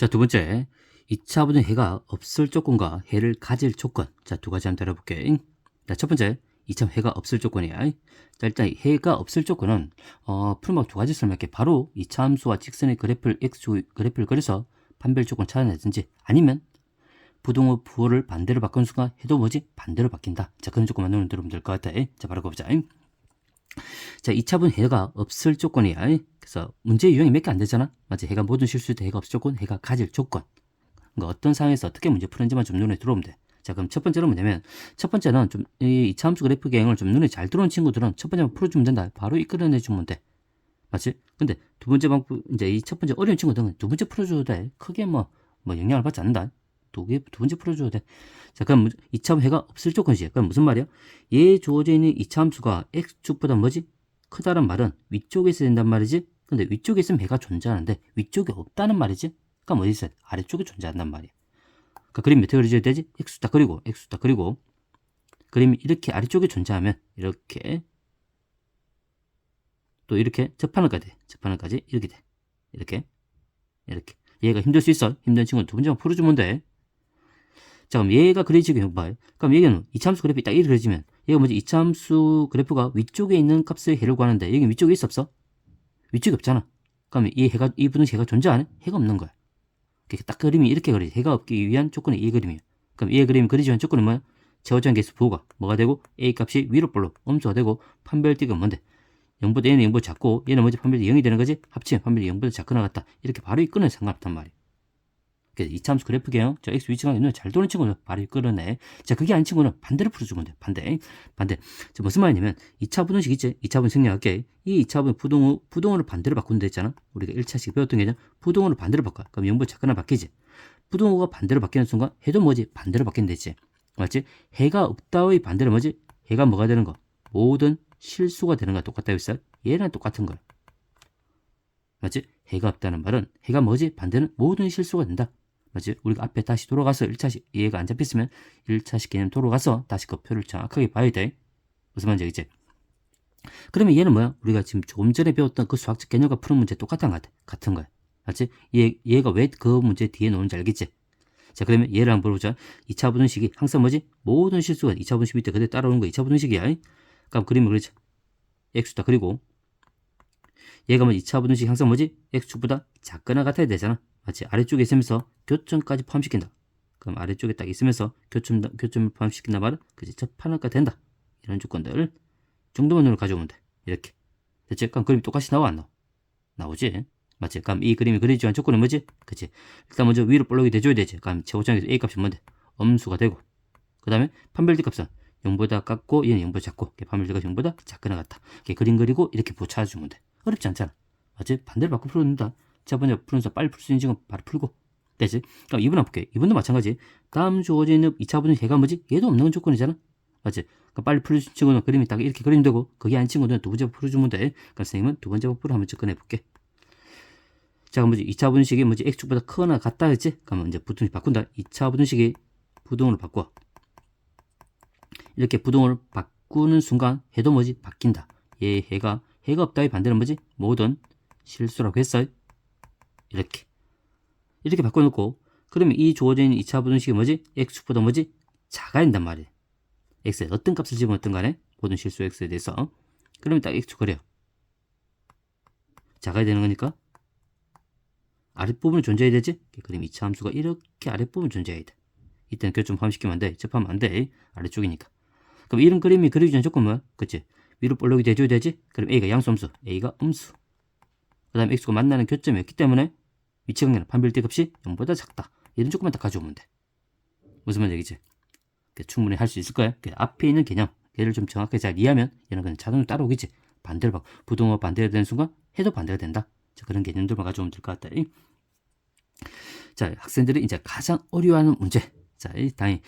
자, 두 번째. 2차 부등 해가 없을 조건과 해를 가질 조건. 자, 두 가지 한번 다뤄볼게. 자, 첫 번째. 2차 해가 없을 조건이야. 자, 일단 해가 없을 조건은, 어, 풀막 두 가지 설명할게. 바로 2차 함수와 직선의 그래프를 x 그래프를 그려서 판별 조건 찾아내든지 아니면 부동호 부호를 반대로 바꾸는 순간 해도 뭐지? 반대로 바뀐다. 자, 그런 조건만 넣으면 들으면 될것 같아. 자, 바로 가보자. 자, 2차분 해가 없을 조건이야. 그래서 문제 유형이 몇 개 안 되잖아. 맞지? 해가 모든 실수일 때 해가 없을 조건, 해가 가질 조건. 그러니까 어떤 상황에서 어떻게 문제 푸는지만 좀 눈에 들어오면 돼. 자, 그럼 첫 번째로 뭐냐면, 첫 번째는 좀, 이 2차 함수 그래프 계형을 좀 눈에 잘 들어오는 친구들은 첫 번째만 풀어주면 된다. 바로 이끌어내 주면 돼. 맞지? 근데 두 번째 방법, 이제 이 첫 번째 어려운 친구들은 두 번째 풀어줘도 돼. 크게 뭐, 뭐 영향을 받지 않는다. 두 개, 두 번째 풀어줘도 돼. 자, 그럼 2차 해가 없을 조건이지. 그럼 무슨 말이야? 얘 주어져 있는 2차 함수가 x축보다 뭐지? 크다는 말은 위쪽에 있어야 된단 말이지? 근데 위쪽에 있으면 해가 존재하는데 위쪽에 없다는 말이지? 그럼 어디 있어요? 아래쪽에 존재한단 말이야. 그러니까 그림 어떻게 그려줘야 되지? x다 그리고 x다 그리고 그림이 이렇게 아래쪽에 존재하면 이렇게 또 이렇게 접하는까지 돼. 접하는까지 이렇게 돼. 이렇게 이렇게 얘가 힘들 수 있어. 힘든 친구는 두 번째만 풀어주면 돼. 자 그럼 얘가 그려지게 봐요. 그럼 얘는 이차함수 그래프 딱 이렇게 그려지면 얘가 뭐지? 이차함수 그래프가 위쪽에 있는 값의 해를 구하는데 여기 위쪽에 있어 없어? 위쪽에 없잖아. 그러면 이 해가 이 분은 해가 존재 안 해? 해가 없는 거야. 이렇게 딱 그림이 이렇게 그려지. 해가 없기 위한 조건이 이 그림이야. 그럼 이 그림이 그리지 않은 조건은 뭐야? 제어장 계수 부호가 뭐가 되고 a 값이 위로 볼로 엄수가 되고 판별띠가 뭔데? 0보다 얘는 0보다 작고 얘는 뭐지? 판별이 0이 되는 거지? 합치면 판별이 0보다 작고 나갔다. 이렇게 바로 이끌어내 상관없단 말이야. 이차함수 그래프 계형 저 x 위치가 있는 잘 도는 친구는 바로 이끌어내. 자 그게 아닌 친구는 반대로 풀어주면 돼. 반대. 반대. 자 무슨 말이냐면 2차 분원식 있지? 2차 분원 생략할게. 이 2차 분원 부동호 부동호를 반대로 바꾼다 했잖아. 우리가 1차식 배웠던 게죠. 부동호를 반대로 바꿔. 그럼 0보다 작거나 바뀌지. 부동호가 반대로 바뀌는 순간 해도 뭐지? 반대로 바뀐다 했지. 맞지? 해가 없다의 반대로 뭐지? 해가 뭐가 되는 거? 모든 실수가 되는 거와 똑같다 했어. 얘랑 똑같은 거야. 맞지? 해가 없다는 말은 해가 뭐지? 반대는 모든 실수가 된다. 맞지? 우리가 앞에 다시 돌아가서 1차식 이해가 안 잡혔으면 1차식 개념 돌아가서 다시 그 표를 정확하게 봐야 돼. 무슨 말인지 알겠지? 그러면 얘는 뭐야? 우리가 지금 조금 전에 배웠던 그 수학적 개념과 푸는 문제 똑같은 거 같아. 같은 거야. 맞지? 얘, 얘가 왜 그 문제 뒤에 놓는지 알겠지? 자, 그러면 얘를 한번 물어보자. 2차 부등식이 항상 뭐지? 모든 실수가 2차 부등식 밑에 그대로 따라오는 거 2차 부등식이야. 그럼 그림을 그리자. x다. 그리고 얘가 뭐 2차 부등식 항상 뭐지? x축보다 작거나 같아야 되잖아. 마치 아래쪽에 있으면서 교점까지 포함시킨다. 그럼 아래쪽에 딱 있으면서 교점, 교점을 포함시킨다 말은 그지 접하는가 된다. 이런 조건들 정도만으로 가져오면 돼. 이렇게. 됐지? 그럼 그림이 똑같이 나와 안 나와? 나오지? 맞지? 그럼 이 그림이 그리지 않은 조건은 뭐지? 그치? 일단 먼저 위로 볼록이 돼줘야 되지. 그럼 최고점에서 A 값이 뭔데? 엄수가 되고. 그 다음에 판별대 값은 0보다 작고 얘는 0보다 작고 판별대 값이 0보다 작거나 같다. 그림 그리고 이렇게 붙여주면 돼. 어렵지 않잖아. 맞지? 반대로 바꿔 풀어준다. 자, 번째 풀면서 빨리 풀 수 있는 지금 바로 풀고. 되지? 그럼 2번 볼게. 2번도 마찬가지. 다음 있는 2차 분은 해가 뭐지? 얘도 없는 조건이잖아. 맞지? 그럼 빨리 풀 수 있는 친구는 그림이 딱 이렇게 그리면 되고, 그게 아닌 친구는 두 번째 풀어주면 돼. 그럼 선생님은 두 번째 풀어 한번 접근해 볼게. 자, 그럼 뭐지? 2차 분식이 뭐지? x축보다 크거나 같다 했지? 그러면 이제 부등식 바꾼다. 2차 분식이 부동으로 바꿔. 이렇게 부동을 바꾸는 순간 해도 뭐지? 바뀐다. 얘 해가 해가 없다의 반대는 뭐지? 모든 실수라고 했어요. 이렇게 이렇게 바꿔놓고 그러면 이 있는 2차 부등식이 뭐지? x축보다 뭐지? 작아야 된단 말이에요. x에 어떤 값을 집어넣든 간에 모든 실수 x에 대해서 그러면 딱 x축 그래요. 작아야 되는 거니까 아랫부분이 존재해야 되지? 그럼 2차 함수가 이렇게 아랫부분 존재해야 돼. 이때는 교점 포함시키면 안 돼. 접하면 안 돼. 아래쪽이니까. 그럼 이런 그림이 않은 조건 뭐야? 그치? 위로 볼록이 돼줘야 되지? 그럼 A가 양수함수, A가 음수. 그 다음에 X가 만나는 교점이었기 때문에 위치 관계는 판별대 값이 0보다 작다. 이런 조건만 딱 가져오면 돼. 무슨 말인지 알겠지? 충분히 할 수 있을 거야. 앞에 있는 개념, 얘를 좀 정확하게 잘 이해하면 얘는 그냥 자동으로 따라오겠지. 반대로 봐. 부동어 반대가 되는 순간 해도 반대가 된다. 자, 그런 개념들만 가져오면 될 것 같다. 자, 학생들이 이제 가장 어려워하는 문제. 자, 당연히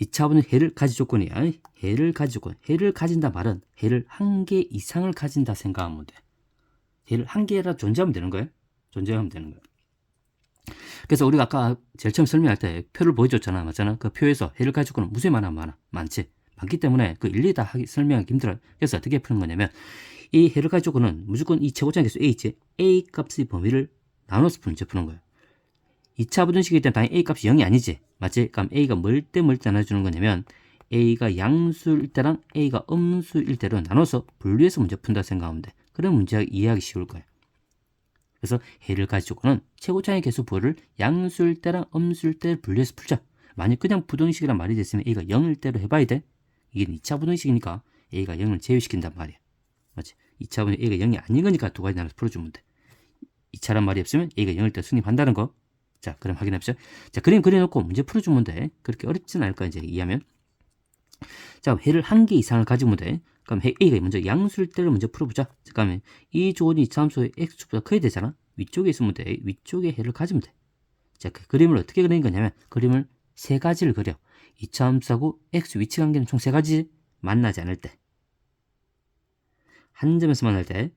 2차분은 해를 가지 조건이야. 해를 가지 조건. 해를 가진다 말은 해를 한 개 이상을 가진다 생각하면 돼. 해를 한 개라 존재하면 되는 거예요. 존재하면 되는 거예요. 그래서 우리가 아까 제일 처음 설명할 때 표를 보여줬잖아. 맞잖아. 그 표에서 해를 가지 조건은 무수히 많아, 많아. 많지. 많기 때문에 그 일일이 다 하기, 설명하기 힘들어요. 그래서 어떻게 푸는 거냐면 이 해를 가지 조건은 무조건 이 최고점 계수 A 있지. A 값의 범위를 나눠서 문제 푸는 거예요. 2차 부등식이기 때문에 당연히 a 값이 0이 아니지. 맞지? 그럼 a가 뭘 때 뭘 때 나눠주는 거냐면 a가 양수일 때랑 a가 음수일 때로 나눠서 분류해서 문제 푼다 생각하면 돼. 그럼 문제가 이해하기 쉬울 거야. 그래서 해를 가지고는 최고차의 개수 부호를 양수일 때랑 음수일 때 분류해서 풀자. 만약 그냥 부등식이란 말이 됐으면 a가 0일 때로 해봐야 돼. 이게 2차 부등식이니까 a가 0을 제외시킨단 말이야. 맞지? 2차 부등 a가 0이 아닌 거니까 두 가지 나눠서 풀어주면 돼. 2차란 말이 없으면 a가 0일 때 승립한다는 거. 자, 그럼 확인합시다. 자, 그림 그려놓고 문제 풀어주면 돼. 그렇게 어렵진 않을 거야, 이제 이해하면. 자, 해를 한 개 이상을 가지면 돼. 그럼 해 A가 먼저 양수일 때를 먼저 풀어보자. 잠깐만. 이 조건이 이차함수의 X축보다 커야 되잖아. 위쪽에 있으면 돼. 위쪽에 해를 가지면 돼. 자, 그 그림을 어떻게 그리는 거냐면, 그림을 세 가지를 그려. 이차함수하고 X 위치 관계는 총 세 가지 만나지 않을 때. 한 점에서 만날 때.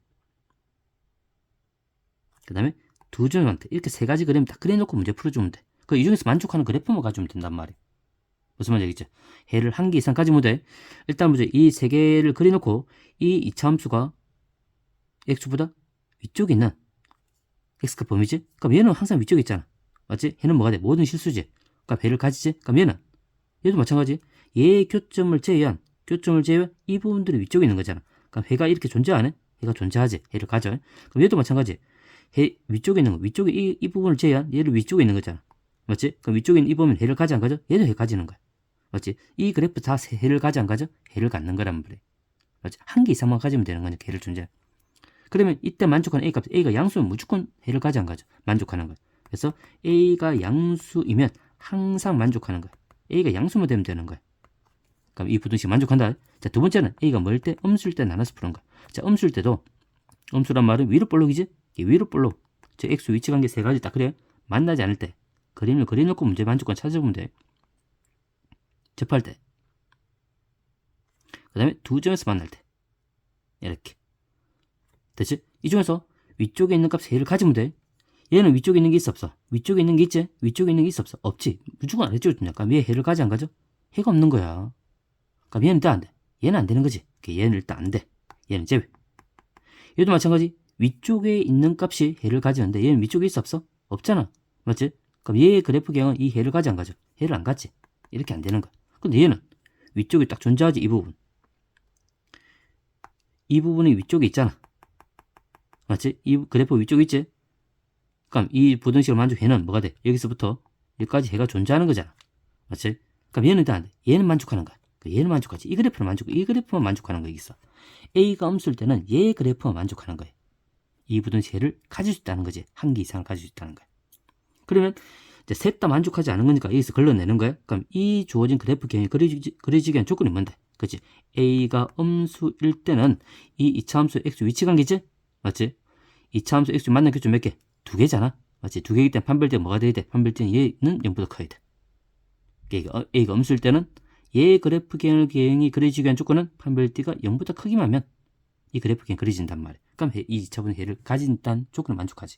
그 다음에 두 점한테 이렇게 세 가지 그림 딱 그려놓고 문제 풀어주면 돼. 그 이 중에서 만족하는 그래프만 가지면 된단 말이야. 무슨 말인지 알겠죠? 해를 한 개 이상 가지면 돼. 일단 먼저 이 세 개를 그려놓고 이 이차함수가 x보다 위쪽에 있는 x가 범위지? 그럼 얘는 항상 위쪽에 있잖아. 맞지? 얘는 뭐가 돼? 모든 실수지. 그럼 배를 가지지? 그럼 얘는 얘도 마찬가지. 얘의 교점을 제외한 교점을 제외한 이 부분들이 위쪽에 있는 거잖아. 그럼 해가 이렇게 존재 안 해? 해가 존재하지. 해를 가져. 그럼 얘도 마찬가지. 해 위쪽에 있는 거, 위쪽에 이, 이 부분을 제외한 얘를 위쪽에 있는 거잖아. 맞지? 그럼 위쪽에 있는 이 부분 해를 가지 안 가져? 얘도 해 가지는 거야. 맞지? 이 그래프 다 해를 가지 안 가져? 해를 갖는 거란 말이야. 맞지? 한 개 이상만 가지면 되는 거니까 해를 존재. 그러면 이때 만족하는 A 값, A가 양수면 무조건 해를 가지 안 가져? 만족하는 거야. 그래서 A가 양수이면 항상 만족하는 거야. A가 양수만 되면 되는 거야. 그럼 이 부등식 만족한다. 자, 두 번째는 A가 뭘 때? 음수일 때 나눠서 푸는 거야. 자, 음수일 때도 음수란 말은 위로 볼록이지? 이 위로 볼록. 저 X 위치 관계 세 가지 딱 그래. 만나지 않을 때 그림을 그려놓고 문제 만족감 찾아보면 돼. 접할 때. 그 다음에 두 점에서 만날 때. 이렇게. 됐지? 이 중에서 위쪽에 있는 값 세를 가지면 돼. 얘는 위쪽에 있는 게 있어 없어? 위쪽에 있는 게 있지? 위쪽에 있는 게 있어 없어? 없지. 무조건 안 해줘. 그럼 얘 해를 가지 안 가져? 해가 없는 거야. 그럼 얘는 일단 안 돼. 얘는 안 되는 거지. 그러니까 얘는 일단 안 돼. 얘는 제외. 얘도 마찬가지. 위쪽에 있는 값이 해를 가지는데 얘는 위쪽에 있어 없어? 없잖아. 맞지? 그럼 얘의 그래프 경은 이 해를 가지 안 가져? 해를 안 갖지. 이렇게 안 되는 거야. 근데 얘는 위쪽에 딱 존재하지 이 부분. 이 부분이 위쪽에 있잖아. 맞지? 이 그래프 위쪽에 있지? 그럼 이 부등식을 만족해는 뭐가 돼? 여기서부터 여기까지 해가 존재하는 거잖아. 맞지? 그럼 얘는 일단. 얘는 만족하는 거야. 그 얘는 만족하지. 이 그래프는 만족, 이 그래프만 만족하는 거 있어. A가 음수일 때는 얘 그래프만 만족하는 거야. 이 부등식을 가질 수 있다는 거지. 한 개 이상을 가질 수 있다는 거야. 그러면 셋 다 만족하지 않은 거니까 여기서 걸러내는 거야. 그럼 이 주어진 그래프 경이 그려지기, 그려지기 위한 조건이 뭔데? 그치? A가 음수일 때는 이 이차함수 X 위치 관계지? 맞지? 이차함수 X 만난 교점 몇 개? 두 개잖아. 맞지? 두 개이기 때문에 판별되면 뭐가 돼야 돼? 판별되면 얘는 0보다 커야 돼. A가, A가 음수일 때는 얘 그래프 경이 그려지기 위한 조건은 판별대가 0보다 크기만 하면 이 그래프 경이 그려진단 말이야. 그럼 이 2차분의 해를 가진다는 조건을 만족하지.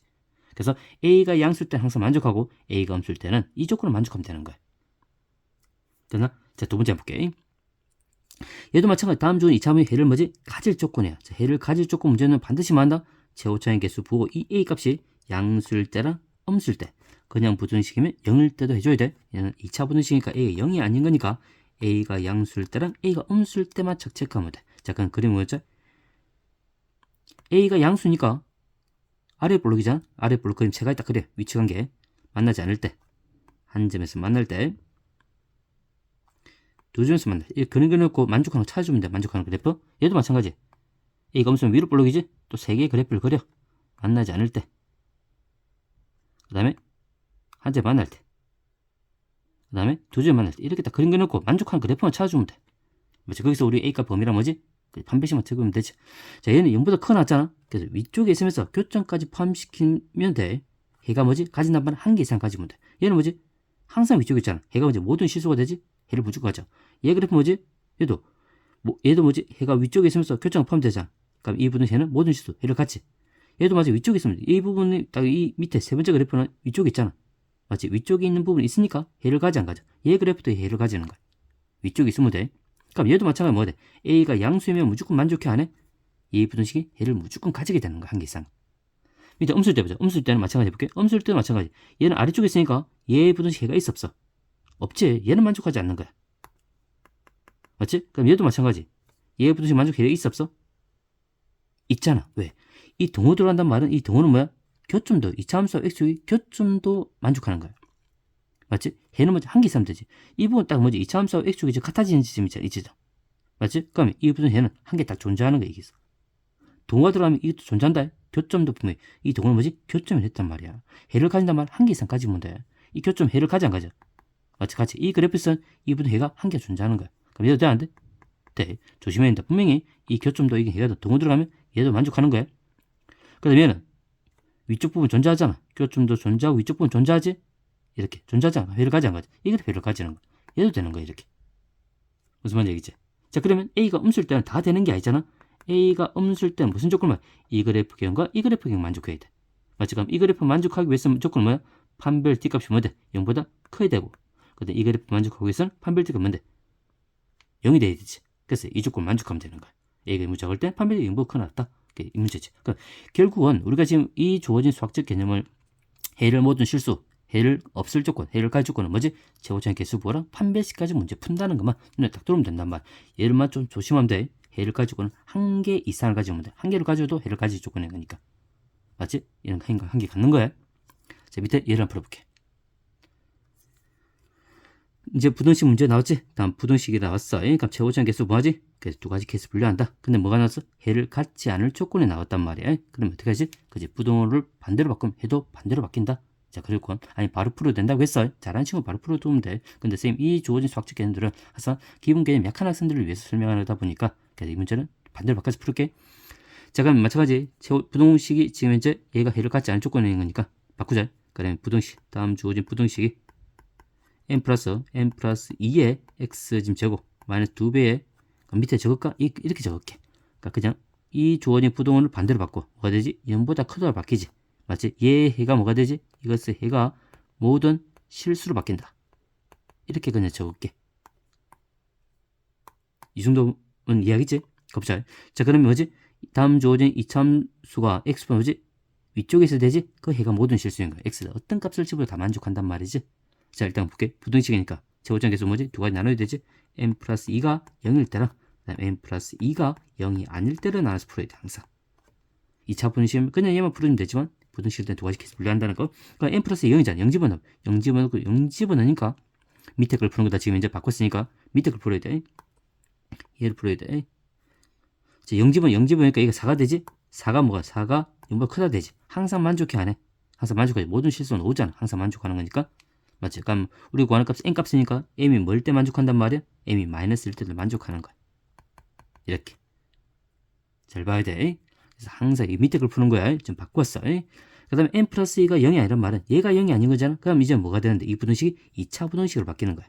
그래서 A가 양수일 때는 항상 만족하고 A가 음수일 때는 이 조건을 만족하면 되는 거야. 됐나? 자, 두 번째 볼게. 얘도 마찬가지 다음 주는 2차분의 해를 뭐지? 가질 조건이야. 자, 해를 가질 조건 문제는 반드시 뭐 한다? 최고차의 개수 부호 이 A 값이 양수일 때랑 음수일 때 그냥 부등식이면 0일 때도 해줘야 돼. 얘는 2차 부등식이니까 A가 0이 아닌 거니까 A가 양수일 때랑 A가 음수일 때만 척 체크하면 돼. 자, 그럼 그림 뭐였죠? A가 양수니까 아래 볼록이잖아. 아래 볼록 그림 세 가지 딱 그래. 위치 관계 만나지 않을 때 한 점에서 만날 때 두 점에서 만날 때. 이 그림 그려놓고 만족하는 거 찾아주면 돼. 만족하는 그래프. 얘도 마찬가지. A가 음수면 위로 볼록이지? 또 세 개의 그래프를 그려. 만나지 않을 때. 그 다음에 한 점 만날 때. 그 다음에 두 점 만날 때. 이렇게 딱 그림 그려놓고 만족하는 그래프만 찾아주면 돼. 맞지? 거기서 우리 A값 범위란 뭐지? 그 판별식만 적으면 되지. 자, 얘는 0보다 커 놨잖아. 그래서 위쪽에 있으면서 교점까지 포함시키면 돼. 해가 뭐지? 가진 남바는 한개 이상 가지면 돼. 얘는 뭐지? 항상 위쪽에 있잖아. 해가 뭐지? 모든 실수가 되지? 해를 무조건 가져. 얘 그래프 뭐지? 얘도 뭐, 얘도 뭐지? 해가 위쪽에 있으면서 교점 포함되잖아. 그럼 이 부분 해는 모든 실수 해를 같이. 얘도 맞아 위쪽에 있으면 이 부분이 딱 이 밑에 세 번째 그래프는 위쪽에 있잖아. 맞지? 위쪽에 있는 부분이 있으니까 해를 가지 안 가져. 얘 그래프도 해를 가지는 거야. 위쪽에 있으면 돼. 그럼 얘도 마찬가지로 뭐 돼? A가 양수이면 무조건 만족해 안 해? 이 부등식이 해를 무조건 가지게 되는 거야, 한 개 이상. 밑에 음수일 때 보자. 음수일 때는 마찬가지 해볼게. 음수일 때는 마찬가지. 얘는 아래쪽에 있으니까 얘의 부등식 해가 있어 없어? 없지. 얘는 만족하지 않는 거야. 맞지? 그럼 얘도 마찬가지. 얘의 부등식 만족 해가 있어 없어? 있잖아. 왜? 이 동호 들어간단 말은 이 동호는 뭐야? 교점도 이차 함수와 x축이 교점도 만족하는 거야. 맞지? 해는 뭐지? 한개 있으면 되지. 이 부분 딱 뭐지? 이차 함수와 x축이 이제 같아지는 지점 있잖아. 이 지점. 맞지? 그러면 이 부분 해는 한 개 딱 존재하는 거야. 있어. 동호가 들어가면 이것도 존재한다. 교점도 분명히 이 동호는 뭐지? 교점이 됐단 말이야. 해를 가진단 말 한 개 이상 가지면 돼. 이 교점 해를 가지 안 가져? 맞지? 같이 이 그래프에서는 이 부분 해가 한 개 존재하는 거야. 그럼 얘도 돼안 돼? 돼. 조심해야 된다. 분명히 이 교점도 이게 해가 동호 들어가면 얘도 만족하는 거야. 얘는 위쪽 부분 존재하잖아. 교점도 존재하고 위쪽 부분 존재하지? 이렇게 존재하잖아. 회를 가지 안 가지? 이게 회를 가지는 거야. 얘도 되는 거야 이렇게. 무슨 말인지 얘기지? 자 그러면 A가 음수일 때는 다 되는 게 아니잖아. A가 음수일 때는 무슨 조건만? 이 그래프 경과 이 그래프 경 만족해야 돼. 맞지? 그럼 이 그래프 만족하기 위해서는 조건은 뭐야? 판별 D값이 뭐돼? 0보다 커야 되고. 근데 이 그래프 만족하기 위해서는 판별 D값 뭔데? 0이 돼야 되지. 그래서 이 조건 만족하면 되는 거야. A가 무작을 때 판별 D 0보다 크나 다 그게 이 문제지. 그러니까 결국은 우리가 지금 이 주어진 수학적 개념을 해를 모든 실수, 해를 없을 조건, 해를 가질 조건은 뭐지? 제곱창 개수 부호랑 판별식까지 문제 푼다는 것만 눈에 딱 들어오면 된단 말. 얘를만 좀 조심하면 돼. 해를 가지고는 한 개 이상을 가지면 돼. 한 개를 가져도 해를 가질 조건인 거니까. 맞지? 이런 한개 갖는 거야. 자, 밑에 예를 한번 풀어볼게. 이제 부등식 문제 나왔지? 다음 부등식이 나왔어. 그러니까 최고점 개수 뭐하지? 그래서 두 가지 개수 분류한다. 근데 뭐가 나왔어? 해를 갖지 않을 조건이 나왔단 말이야. 그러면 어떻게 하지? 그지 부등호를 반대로 바꾸면 해도 반대로 바뀐다. 자, 그리고 아니 바로 풀어도 된다고 했어요. 잘하는 친구 바로 풀어도 면 돼. 근데 쌤 이 주어진 수학적 개념들은 항상 기본 개념 약한 학생들을 위해서 설명하다 보니까 그래서 이 문제는 반대로 바꿔서 풀을게. 자, 그럼 마찬가지 최고 부등식이 지금 현재 얘가 해를 갖지 않을 조건인 거니까 바꾸자. 그러면 부등식 다음 주어진 부등식이 n 플러스 n 플러스 2의 x 지금 제곱 마이너스 2배의 밑에 적을까? 이- 이렇게 적을게. 그러니까 그냥 이 주어진 부동원을 반대로 바꿔. 뭐가 되지? 0보다 크다로 바뀌지. 맞지? 얘 해가 뭐가 되지? 이것의 해가 모든 실수로 바뀐다. 이렇게 그냥 적을게. 이 정도는 이야기지? 겁잘. 자, 그러면 뭐지? 다음 주어진 이참수가 x가 뭐지? 위쪽에 있어야 되지? 그 해가 모든 실수인 거야. x가 어떤 값을 집어도 다 만족한단 말이지. 자, 일단 볼게. 부등식이니까 제곱장 계수 뭐지? 두 가지 나눠야 되지? n 플러스 2가 0일 때랑 그다음 n 플러스 2가 0이 아닐 때를 나눠서 풀어야 돼, 항상. 2차 부등식은 그냥 얘만 풀어주면 되지만 부등식일 때 두 가지 계수 분류한다는 거. 그러니까 n 플러스 0이잖아. 0 집어넣어. 0 집어넣고 0 집어넣으니까 밑에 걸 푸는 거다. 지금 이제 바꿨으니까 밑에 걸 풀어야 돼. 얘를 풀어야 돼. 자, 0 집어 0 집어넣으니까 얘가 4가 되지? 4가 뭐가? 4가 0보다 크다 되지. 항상 만족해 안 해? 항상 만족하지. 모든 실수는 오잖아. 항상 만족하는 거니까. 맞지? 그럼 우리 구하는 값이 n 값이니까 m이 뭘때 만족한단 말이야? m이 마이너스일 때도 만족하는 거야. 이렇게. 잘 봐야 돼. 항상 이 밑에 걸 푸는 거야. 좀 바꿨어. 그 다음에 n 플러스 2가 0이 아니란 말은 얘가 0이 아닌 거잖아. 그럼 이제 뭐가 되는데 이 부등식이 2차 부등식으로 바뀌는 거야.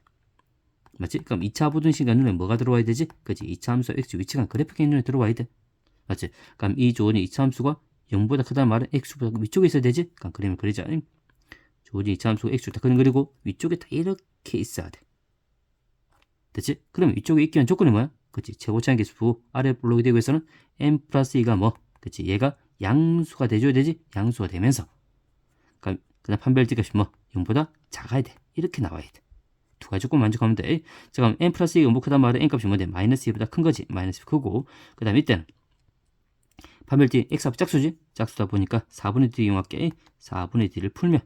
맞지? 그럼 2차 부등식의 눈에 뭐가 들어와야 되지? 그지? 2차 함수 x 위치가 그래프의 눈에 들어와야 돼. 맞지? 그럼 이 조언이 2차 함수가 0보다 크다는 말은 x보다 위쪽에 있어야 되지? 그럼 그림을 그리자. 조지 2차 함수 x를 다 그림 그리고 위쪽에 다 이렇게 있어야 돼. 됐지? 그럼 위쪽에 있기 위한 조건이 뭐야? 그치? 최고차항 계수 아래 블록이 되고 있어는 n 플러스 2가 뭐? 그치? 얘가 양수가 돼줘야 되지? 양수가 되면서. 그럼 그다음 판별지 값이 뭐? 0보다 작아야 돼. 이렇게 나와야 돼. 두 가지 조건 만족하면 돼. 자, 그럼 n 플러스 2가 0보다 크다 말은 n 값이 뭔데? 마이너스 2보다 큰 거지. 마이너스 2 크고. 그 다음 이때는 판별지 x 합 짝수지? 짝수다 보니까 4분의 d 이용할게. 4분의 d를 풀면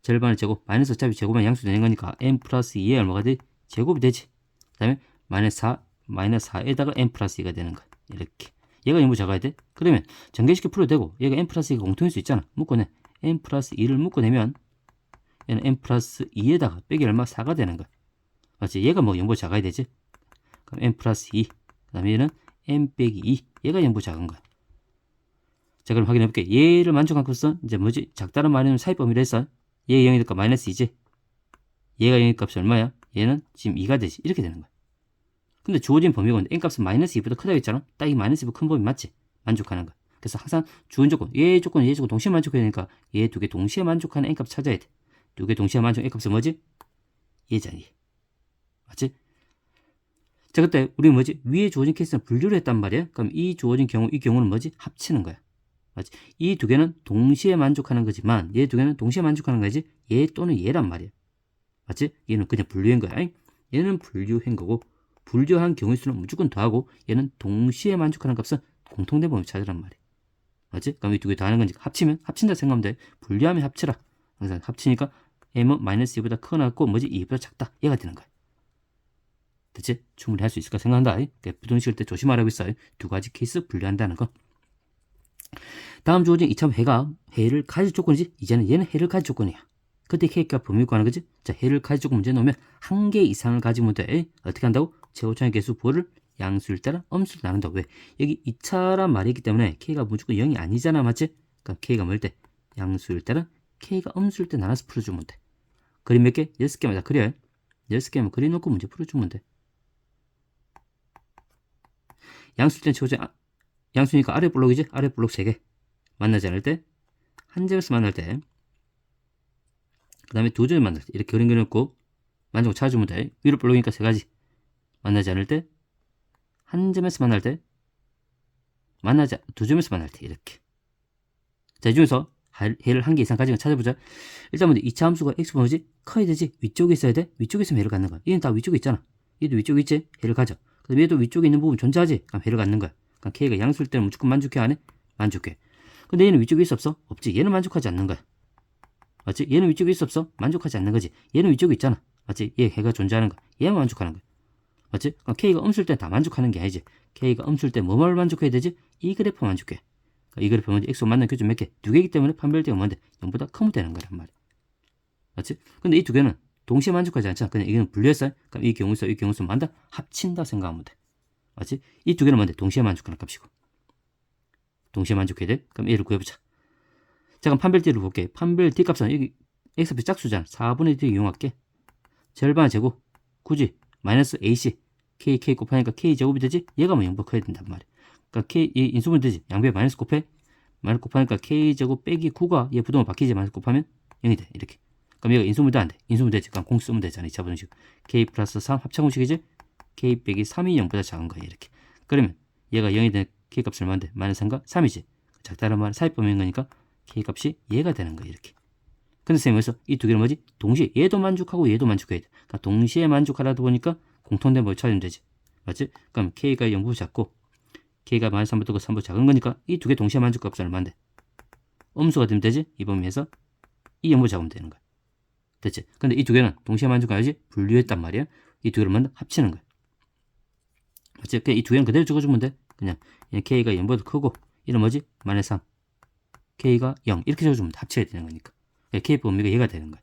절반을 제곱 마이너스 어차피 제곱은 양수 되는 거니까 n 플러스 2에 얼마가 돼? 제곱이 되지. 그 다음에 마이너스 4 마이너스 4에다가 n 플러스 2가 되는 거야. 이렇게. 얘가 0보 작아야 돼? 그러면 전개시켜 풀어도 되고 얘가 n 플러스 2가 공통일 수 있잖아. 묶어내. n 플러스 2를 묶어내면 얘는 n 플러스 2에다가 빼기 얼마? 4가 되는 거야. 맞지? 얘가 뭐 0보 작아야 되지? 그럼 n 플러스 2. 그 다음에 얘는 n 빼기 2. 얘가 0보 작은 거야. 자 그럼 확인해 볼게. 얘를 만족한 값은 이제 뭐지? 작다는 말은 사이범위로 했어. 얘가 0이니까 마이너스 2지. 얘가 0일 값이 얼마야? 얘는 지금 2가 되지. 이렇게 되는 거야. 근데 주어진 범위가 뭔데? n 값은 마이너스 2보다 크다고 했잖아. 딱 이 마이너스 2보다 큰 범위 맞지? 만족하는 거야. 그래서 항상 주은 조건, 얘 조건, 얘 조건 동시에 만족해야 되니까 얘 두 개 동시에 만족하는 n 값 찾아야 돼. 두 개 동시에 만족 n 값은 뭐지? 얘. 맞지? 자, 그때 우리 뭐지? 위에 주어진 케이스는 분류를 했단 말이야. 그럼 이 주어진 경우, 이 경우는 뭐지? 합치는 거야. 맞지? 이 두 개는 동시에 만족하는 거지만 얘 두 개는 동시에 만족하는 거지 얘 또는 얘란 말이야. 맞지? 얘는 그냥 분류한 거야. 잉? 얘는 분류한 거고 분류한 경우의 수는 무조건 더하고 얘는 동시에 만족하는 값은 공통된 범위 찾으란 말이야. 맞지? 그럼 이 두 개 더하는 건지 합치면 합친다 생각하면 돼. 분류하면 합치라. 항상 합치니까 m은 마이너스 2보다 크거나 같고 뭐지 2보다 작다. 얘가 되는 거야. 됐지? 충분히 할 수 있을까 생각한다. 그러니까 부동식일 때 조심하라고 있어요. 두 가지 케이스 분류한다는 거. 다음 주어진 이참 해가 해를 가질 조건이지 이제는 얘는 해를 가질 조건이야. 그때 K가 범위 구하는 거지. 자, 해를 가질 조건 문제 놓으면 한 개 이상을 가지면 돼. 어떻게 한다고? 제곱창의 개수 부호를 양수일 따라 엄수를 나눈다. 왜? 여기 2차란 말이기 때문에 K가 무조건 0이 아니잖아. 맞지? 그러니까 K가 뭘 때? 양수일 따라 K가 엄수일 때 나눠서 풀어주면 돼. 그림 몇 개? 6개만 다 그려. 6개만 그려놓고 문제 풀어주면 돼. 양수일 땐 최고점, 아, 양수니까 아래 블록이지? 아래 블록 3개. 만나지 않을 때, 한 점에서 만날 때, 그 다음에 두 점에 만날 때, 이렇게 그림 그려놓고, 만족 찾아주면 돼. 위로 블록이니까 세 가지. 만나지 않을 때, 한 점에서 만날 때, 만나지, 않- 두 점에서 만날 때, 이렇게. 자, 이 중에서 할- 해를 한 개 이상 가지고 찾아보자. 일단 먼저 2차 함수가 x 번호지? 커야 되지? 위쪽에 있어야 돼? 위쪽에 있으면 해를 갖는 거야. 얘는 다 위쪽에 있잖아. 얘도 위쪽에 있지? 해를 가져. 그다음 얘도 위쪽에 있는 부분 존재하지? 그럼 해를 갖는 거야. 그럼 k가 양수일 때는 무조건 만족해 안 해? 만족해. 근데 얘는 위쪽에 있어 없어? 없지. 얘는 만족하지 않는 거야. 맞지? 얘는 위쪽에 있어 없어? 만족하지 않는 거지. 얘는 위쪽에 있잖아. 맞지? 얘 해가 존재하는 거야. 얘만 만족하는 거야. 맞지? 그럼 k가 음수일 때 다 만족하는 게 아니지. k가 음수일 때 뭐뭘 만족해야 되지? 이 그래프 만족해. 그러니까 이 그래프 먼저 x 만난 교점 몇 개? 두 개이기 때문에 판별대가 뭔데? 0보다 크면 되는 거란 말이야. 맞지? 근데 이 두 개는 동시에 만족하지 않잖아. 그냥 이거는 분류했어요. 그럼 이 경우에서 이 경우에서 만다 합친다 생각하면 돼. 맞지? 이 두 개는 뭔데? 동시에 만족하는 값이고. 동시에 만족해야 돼? 그럼 얘를 구해보자. 자, 그럼 판별 D를 볼게. 판별 D 값은 여기 X표 짝수잖아. 4분의 D 이용할게. 절반의 제곱. 굳이 마이너스 AC. K, K 곱하니까 K 제곱이 되지? 얘가 뭐 0보 커야 된단 말이야. 그러니까 K, 이 인수분 되지? 양변에 마이너스 곱해. 마이너스 곱하니까 K 제곱 빼기 9가 얘 부동을 바뀌지 마이너스 곱하면 0이 돼. 이렇게. 그럼 얘가 인수분도 안 돼. 인수분 되지. 그럼 공수 쓰면 되잖아. 2차 분식. K 플러스 3 합창공식이지? K 빼기 3이 0보다 작은 거야. 이렇게. 그러면 얘가 0이 되는 K 값을 얼마인데? 마이너스 3가 3이지. 작다는 말은 사입범위인 거니까 K 값이 얘가 되는 거야. 이렇게. 근데 선생님 여기서 이 두 개는 뭐지? 동시에 얘도 만족하고 얘도 만족해야 돼. 그러니까 동시에 만족하라다 보니까 공통된 뭘 찾으면 되지. 맞지? 그럼 K가 0보 작고 K가 마이너스 3보다 3보 작은 거니까 이 두 개 동시에 만족값은 얼마인데? 음수가 되면 되지? 이 범위에서 이 0보 작으면 되는 거야. 됐지? 근데 이 두 개는 동시에 만족해야지 분류했단 말이야. 이 두 개를 먼저 합치는 거야. 맞지? 그냥 이 두 개는 그대로 적어주면 돼. 그냥 얘 K가 0보다 크고 이는 뭐지? 마이너스 3 K가 0 이렇게 적어주면 돼. 합쳐야 되는 거니까. 그러니까 K 범위가 얘가 되는 거야.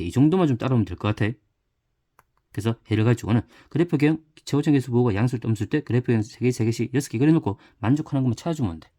이 정도만 좀 따라오면 될 것 같아. 그래서 해를 가지고는 그래프 개형 최고점 개수 보호가 때 음수일 때 그래프 개형 3개, 3개씩 6개 그려놓고 만족하는 것만 찾아주면 돼.